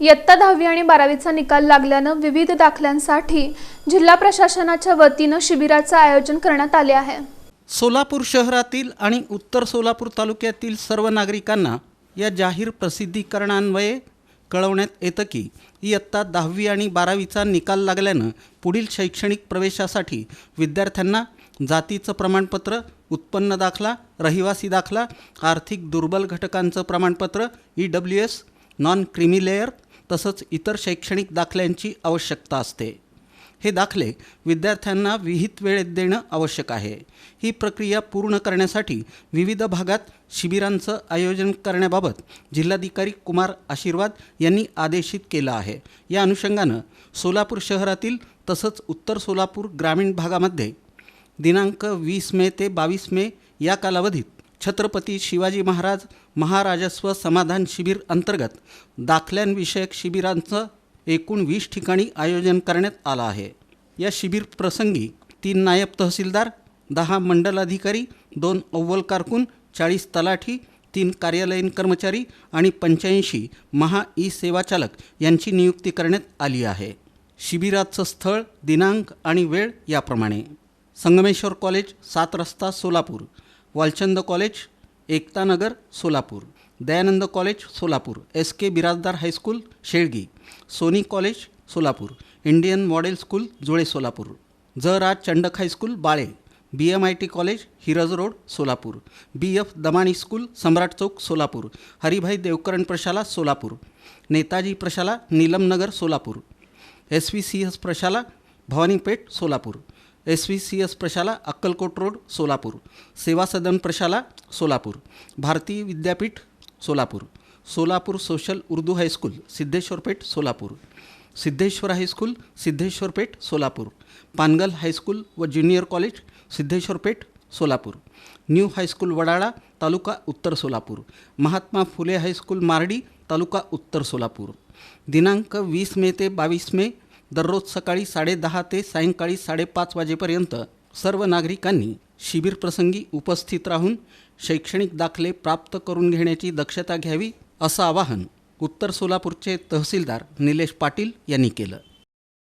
इयत्ता दहावी आणि बारावीचा निकाल लागल्यानं विविध दाखल्यांसाठी जिल्हा प्रशासनाच्या वतीनं शिबिराचं आयोजन करण्यात आले आहे. सोलापूर शहरातील आणि उत्तर सोलापूर तालुक्यातील सर्व नागरिकांना या जाहीर प्रसिद्धीकरणान्वये कळवण्यात येतं की इयत्ता दहावी आणि बारावीचा निकाल लागल्यानं पुढील शैक्षणिक प्रवेशासाठी विद्यार्थ्यांना जातीचं प्रमाणपत्र उत्पन्न दाखला रहिवासी दाखला आर्थिक दुर्बल घटकांचं प्रमाणपत्र E W S non creamy layer तसंच इतर शैक्षणिक दाखल्यांची आवश्यकता असते. हे दाखले विद्यार्थ्यांना विहित वेळेत देणं आवश्यक आहे. ही प्रक्रिया पूर्ण करण्यासाठी विविध भागात शिबिरांचं आयोजन करण्याबाबत जिल्हाधिकारी कुमार आशीर्वाद यांनी आदेशित केलं आहे. या अनुषंगानं सोलापूर शहरातील तसंच उत्तर सोलापूर ग्रामीण भागामध्ये दिनांक वीस मे ते बावीस मे या कालावधीत छत्रपती शिवाजी महाराज महाराजस्व समाधान शिबिर अंतर्गत दाखल्यांविषयक शिबिरांचं एकूण वीस ठिकाणी आयोजन करण्यात आलं आहे. या शिबिर प्रसंगी तीन नायब तहसीलदार दहा मंडल अधिकारी दोन अव्वल कारकून चाळीस तलाठी तीन कार्यालयीन कर्मचारी आणि पंच्याऐंशी महा ई सेवाचालक यांची नियुक्ती करण्यात आली आहे. शिबिराचं स्थळ दिनांक आणि वेळ याप्रमाणे. संगमेश्वर कॉलेज सात रस्ता Solapur. Walchand college Ektanagar Solapur. Dayanand college Solapur. S K Birajdar high school Shelgi. Soni college Solapur. Indian model school Jule Solapur. ज रा Chandak high school Bale. B M I T college Hiraj road Solapur. B F Damani school Samrat Chowk Solapur. Haribhai Devkaran प्रशाला सोलापूर. नेताजी प्रशाला Neelamnagar Solapur. S V C S प्रशाला Bhavanipeth Solapur. S V C S प्रशाला Akkalkot road Solapur. Seva सदन प्रशाला Solapur. Bharati Vidyapeeth Solapur. Solapur social Urdu high school Siddheshwarpeth Solapur. Siddheshwar high school Siddheshwarpeth Solapur. Pangal high school व junior college Siddheshwarpeth Solapur. New high school Wadala taluka उत्तर Solapur. Mahatma Phule high school Mardi तालुका उत्तर सोलापूर. दिनांक वीस मे ते बावीस मे दररोज सकाळी साडेदहा ते सायंकाळी साडेपाच वाजेपर्यंत सर्व नागरिकांनी शिबिरप्रसंगी उपस्थित राहून शैक्षणिक दाखले प्राप्त करून घेण्याची दक्षता घ्यावी असं आवाहन उत्तर सोलापूरचे तहसीलदार निलेश पाटील यांनी केलं.